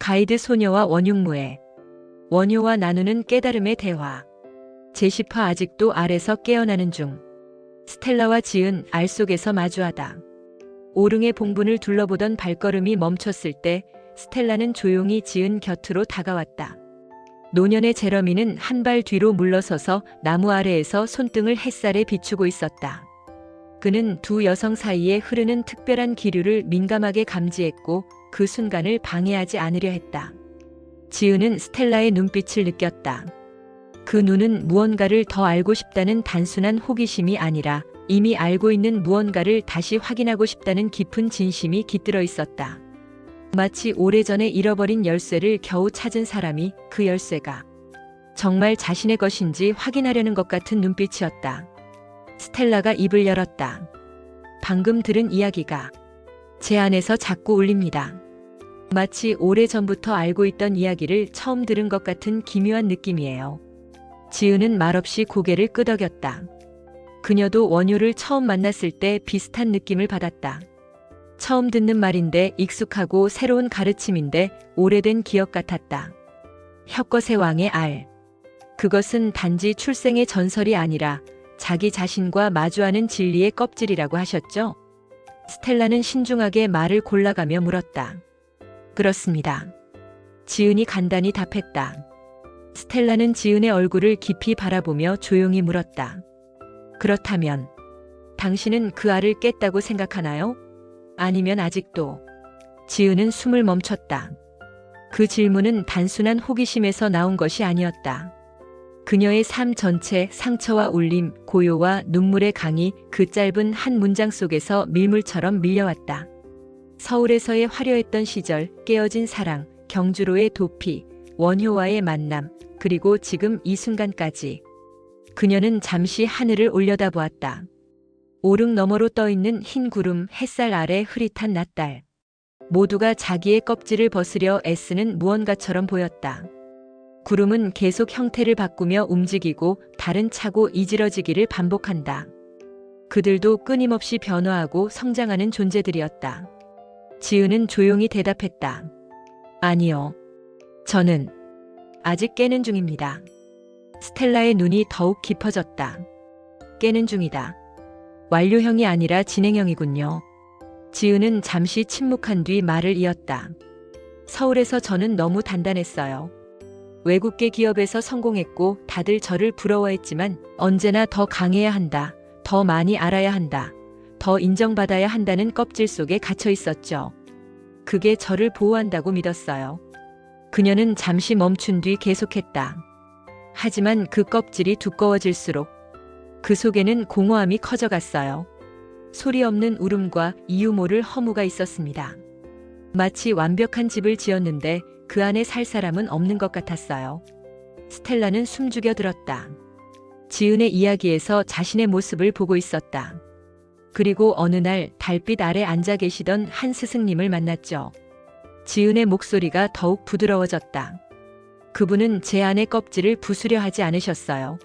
가이드 소녀와 원흉무애. 원효와 나누는 깨달음의 대화. 제시파 아직도 알에서 깨어나는 중. 스텔라와 지은 알 속에서 마주하다. 오릉의 봉분을 둘러보던 발걸음이 멈췄을 때 스텔라는 조용히 지은 곁으로 다가왔다. 노년의 제러미는 한 발 뒤로 물러서서 나무 아래에서 손등을 햇살에 비추고 있었다. 그는 두 여성 사이에 흐르는 특별한 기류를 민감하게 감지했고 그 순간을 방해하지 않으려 했다. 지은은 스텔라의 눈빛을 느꼈다. 그 눈은 무언가를 더 알고 싶다는 단순한 호기심이 아니라 이미 알고 있는 무언가를 다시 확인하고 싶다는 깊은 진심이 깃들어 있었다. 마치 오래전에 잃어버린 열쇠를 겨우 찾은 사람이 그 열쇠가 정말 자신의 것인지 확인하려는 것 같은 눈빛이었다. 스텔라가 입을 열었다. 방금 들은 이야기가 제 안에서 자꾸 울립니다. 마치 오래전부터 알고 있던 이야기를 처음 들은 것 같은 기묘한 느낌이에요. 지은은 말없이 고개를 끄덕였다. 그녀도 원효를 처음 만났을 때 비슷한 느낌을 받았다. 처음 듣는 말인데 익숙하고 새로운 가르침인데 오래된 기억 같았다. 혁것의 왕의 알. 그것은 단지 출생의 전설이 아니라 자기 자신과 마주하는 진리의 껍질이라고 하셨죠? 스텔라는 신중하게 말을 골라가며 물었다. 그렇습니다. 지은이 간단히 답했다. 스텔라는 지은의 얼굴을 깊이 바라보며 조용히 물었다. 그렇다면 당신은 그 알을 깼다고 생각하나요? 아니면 아직도 지은은 숨을 멈췄다. 그 질문은 단순한 호기심에서 나온 것이 아니었다. 그녀의 삶 전체 상처와 울림, 고요와 눈물의 강이 그 짧은 한 문장 속에서 밀물처럼 밀려왔다. 서울에서의 화려했던 시절, 깨어진 사랑, 경주로의 도피, 원효와의 만남, 그리고 지금 이 순간까지. 그녀는 잠시 하늘을 올려다보았다. 오릉 너머로 떠있는 흰 구름, 햇살 아래 흐릿한 낮달. 모두가 자기의 껍질을 벗으려 애쓰는 무언가처럼 보였다. 구름은 계속 형태를 바꾸며 움직이고 다른 차고 이지러지기를 반복한다. 그들도 끊임없이 변화하고 성장하는 존재들이었다. 지은은 조용히 대답했다. 아니요. 저는 아직 깨는 중입니다. 스텔라의 눈이 더욱 깊어졌다. 깨는 중이다. 완료형이 아니라 진행형이군요. 지은은 잠시 침묵한 뒤 말을 이었다. 서울에서 저는 너무 단단했어요. 외국계 기업에서 성공했고 다들 저를 부러워했지만 언제나 더 강해야 한다. 더 많이 알아야 한다. 더 인정받아야 한다는 껍질 속에 갇혀 있었죠. 그게 저를 보호한다고 믿었어요. 그녀는 잠시 멈춘 뒤 계속했다. 하지만 그 껍질이 두꺼워질수록 그 속에는 공허함이 커져갔어요. 소리 없는 울음과 이유 모를 허무가 있었습니다. 마치 완벽한 집을 지었는데 그 안에 살 사람은 없는 것 같았어요. 스텔라는 숨죽여 들었다. 지은의 이야기에서 자신의 모습을 보고 있었다. 그리고 어느 날 달빛 아래 앉아 계시던 한 스승님을 만났죠. 지은의 목소리가 더욱 부드러워졌다. 그분은 제 안의 껍질을 부수려 하지 않으셨어요.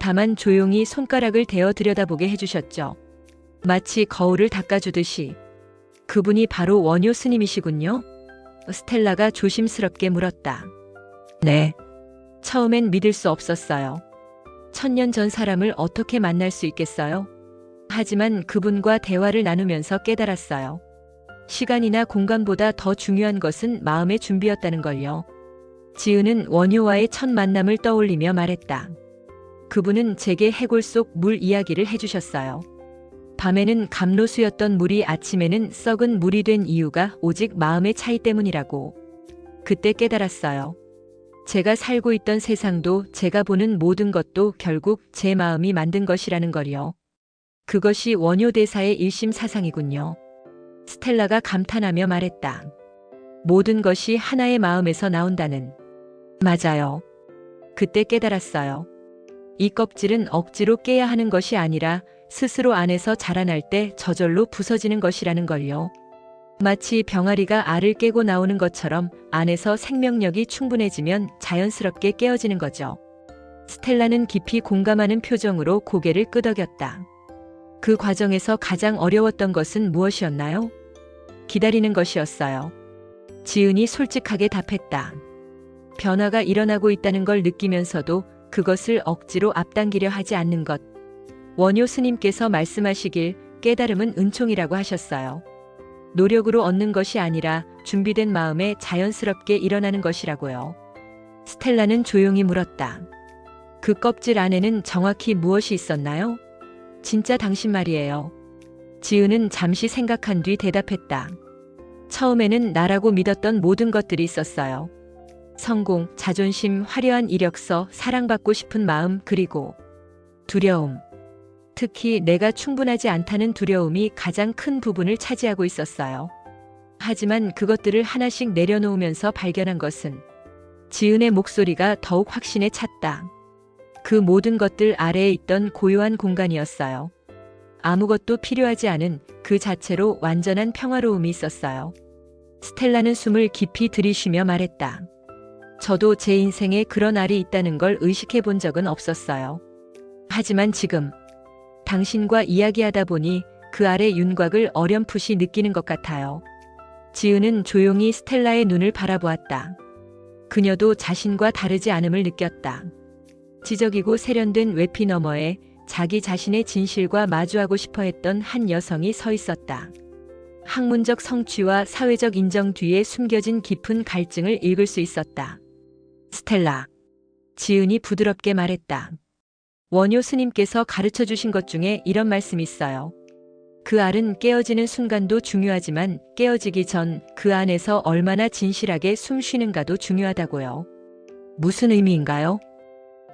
다만 조용히 손가락을 대어 들여다보게 해주셨죠. 마치 거울을 닦아주듯이. 그분이 바로 원효 스님이시군요. 스텔라가 조심스럽게 물었다. 네. 처음엔 믿을 수 없었어요. 천년 전 사람을 어떻게 만날 수 있겠어요? 하지만 그분과 대화를 나누면서 깨달았어요. 시간이나 공간보다 더 중요한 것은 마음의 준비였다는 걸요. 지은은 원효와의 첫 만남을 떠올리며 말했다. 그분은 제게 해골 속 물 이야기를 해주셨어요. 밤에는 감로수였던 물이 아침에는 썩은 물이 된 이유가 오직 마음의 차이 때문이라고. 그때 깨달았어요. 제가 살고 있던 세상도 제가 보는 모든 것도 결국 제 마음이 만든 것이라는 걸요. 그것이 원효 대사의 일심 사상이군요. 스텔라가 감탄하며 말했다. 모든 것이 하나의 마음에서 나온다는. 맞아요. 그때 깨달았어요. 이 껍질은 억지로 깨야 하는 것이 아니라 스스로 안에서 자라날 때 저절로 부서지는 것이라는 걸요. 마치 병아리가 알을 깨고 나오는 것처럼 안에서 생명력이 충분해지면 자연스럽게 깨어지는 거죠. 스텔라는 깊이 공감하는 표정으로 고개를 끄덕였다. 그 과정에서 가장 어려웠던 것은 무엇이었나요? 기다리는 것이었어요. 지은이 솔직하게 답했다. 변화가 일어나고 있다는 걸 느끼면서도 그것을 억지로 앞당기려 하지 않는 것. 원효 스님께서 말씀하시길 깨달음은 은총이라고 하셨어요. 노력으로 얻는 것이 아니라 준비된 마음에 자연스럽게 일어나는 것이라고요. 스텔라는 조용히 물었다. 그 껍질 안에는 정확히 무엇이 있었나요? 진짜 당신 말이에요. 지은은 잠시 생각한 뒤 대답했다. 처음에는 나라고 믿었던 모든 것들이 있었어요. 성공, 자존심, 화려한 이력서, 사랑받고 싶은 마음, 그리고 두려움. 특히 내가 충분하지 않다는 두려움이 가장 큰 부분을 차지하고 있었어요. 하지만 그것들을 하나씩 내려놓으면서 발견한 것은 지은의 목소리가 더욱 확신에 찼다. 그 모든 것들 아래에 있던 고요한 공간이었어요. 아무것도 필요하지 않은 그 자체로 완전한 평화로움이 있었어요. 스텔라는 숨을 깊이 들이쉬며 말했다. 저도 제 인생에 그런 알이 있다는 걸 의식해 본 적은 없었어요. 하지만 지금 당신과 이야기하다 보니 그 알의 윤곽을 어렴풋이 느끼는 것 같아요. 지은은 조용히 스텔라의 눈을 바라보았다. 그녀도 자신과 다르지 않음을 느꼈다. 지적이고 세련된 외피 너머에 자기 자신의 진실과 마주하고 싶어 했던 한 여성이 서 있었다. 학문적 성취와 사회적 인정 뒤에 숨겨진 깊은 갈증을 읽을 수 있었다. 스텔라. 지은이 부드럽게 말했다. 원효 스님께서 가르쳐 주신 것 중에 이런 말씀이 있어요. 그 알은 깨어지는 순간도 중요하지만 깨어지기 전 그 안에서 얼마나 진실하게 숨 쉬는가도 중요하다고요. 무슨 의미인가요?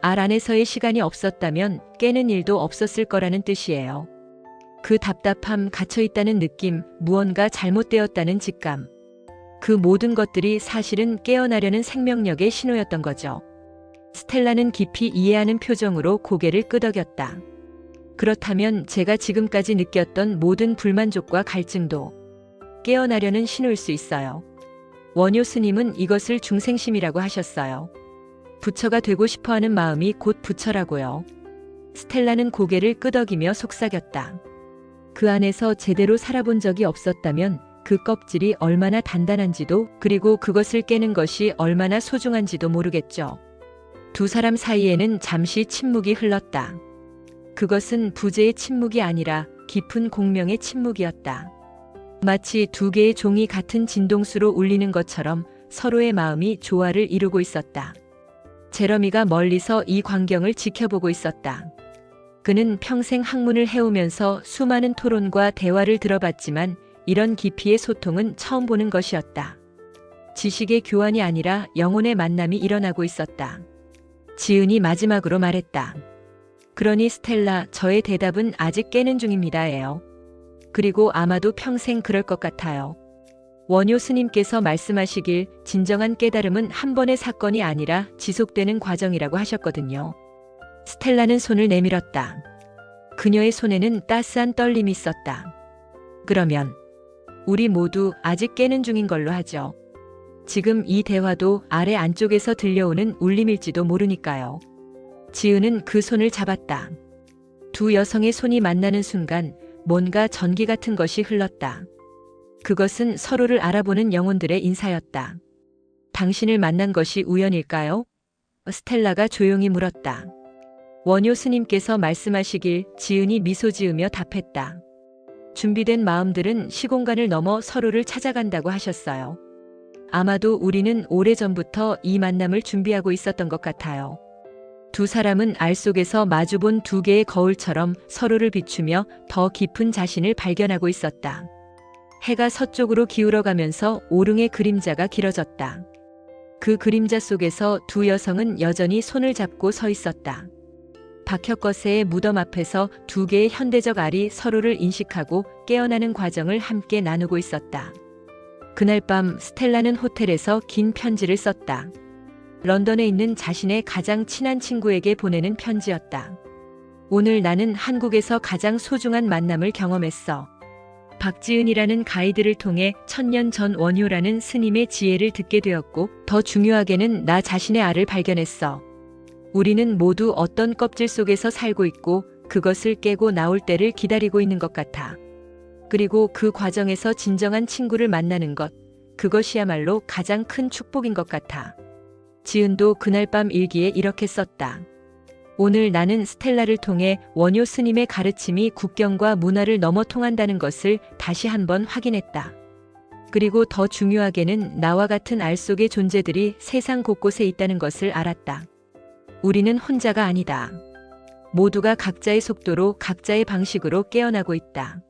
알 안에서의 시간이 없었다면 깨는 일도 없었을 거라는 뜻이에요. 그 답답함, 갇혀있다는 느낌, 무언가 잘못되었다는 직감. 그 모든 것들이 사실은 깨어나려는 생명력의 신호였던 거죠. 스텔라는 깊이 이해하는 표정으로 고개를 끄덕였다. 그렇다면 제가 지금까지 느꼈던 모든 불만족과 갈증도 깨어나려는 신호일 수 있어요. 원효 스님은 이것을 중생심이라고 하셨어요. 부처가 되고 싶어 하는 마음이 곧 부처라고요. 스텔라는 고개를 끄덕이며 속삭였다. 그 안에서 제대로 살아본 적이 없었다면 그 껍질이 얼마나 단단한지도 그리고 그것을 깨는 것이 얼마나 소중한지도 모르겠죠. 두 사람 사이에는 잠시 침묵이 흘렀다. 그것은 부재의 침묵이 아니라 깊은 공명의 침묵이었다. 마치 두 개의 종이 같은 진동수로 울리는 것처럼 서로의 마음이 조화를 이루고 있었다. 제러미가 멀리서 이 광경을 지켜보고 있었다. 그는 평생 학문을 해오면서 수많은 토론과 대화를 들어봤지만 이런 깊이의 소통은 처음 보는 것이었다. 지식의 교환이 아니라 영혼의 만남이 일어나고 있었다. 지은이 마지막으로 말했다. 그러니 스텔라, 저의 대답은 아직 깨는 중입니다예요. 그리고 아마도 평생 그럴 것 같아요. 원효 스님께서 말씀하시길 진정한 깨달음은 한 번의 사건이 아니라 지속되는 과정이라고 하셨거든요. 스텔라는 손을 내밀었다. 그녀의 손에는 따스한 떨림이 있었다. 그러면 우리 모두 아직 깨는 중인 걸로 하죠. 지금 이 대화도 아래 안쪽에서 들려오는 울림일지도 모르니까요. 지은은 그 손을 잡았다. 두 여성의 손이 만나는 순간 뭔가 전기 같은 것이 흘렀다. 그것은 서로를 알아보는 영혼들의 인사였다. 당신을 만난 것이 우연일까요? 스텔라가 조용히 물었다. 원효 스님께서 말씀하시길 지은이 미소 지으며 답했다. 준비된 마음들은 시공간을 넘어 서로를 찾아간다고 하셨어요. 아마도 우리는 오래전부터 이 만남을 준비하고 있었던 것 같아요. 두 사람은 알 속에서 마주본 두 개의 거울처럼 서로를 비추며 더 깊은 자신을 발견하고 있었다. 해가 서쪽으로 기울어가면서 오릉의 그림자가 길어졌다. 그 그림자 속에서 두 여성은 여전히 손을 잡고 서 있었다. 박혁거세의 무덤 앞에서 두 개의 현대적 알이 서로를 인식하고 깨어나는 과정을 함께 나누고 있었다. 그날 밤 스텔라는 호텔에서 긴 편지를 썼다. 런던에 있는 자신의 가장 친한 친구에게 보내는 편지였다. 오늘 나는 한국에서 가장 소중한 만남을 경험했어. 박지은이라는 가이드를 통해 천년 전 원효라는 스님의 지혜를 듣게 되었고 더 중요하게는 나 자신의 알을 발견했어. 우리는 모두 어떤 껍질 속에서 살고 있고 그것을 깨고 나올 때를 기다리고 있는 것 같아. 그리고 그 과정에서 진정한 친구를 만나는 것, 그것이야말로 가장 큰 축복인 것 같아. 지은도 그날 밤 일기에 이렇게 썼다. 오늘 나는 스텔라를 통해 원효 스님의 가르침이 국경과 문화를 넘어 통한다는 것을 다시 한번 확인했다. 그리고 더 중요하게는 나와 같은 알 속의 존재들이 세상 곳곳에 있다는 것을 알았다. 우리는 혼자가 아니다. 모두가 각자의 속도로 각자의 방식으로 깨어나고 있다.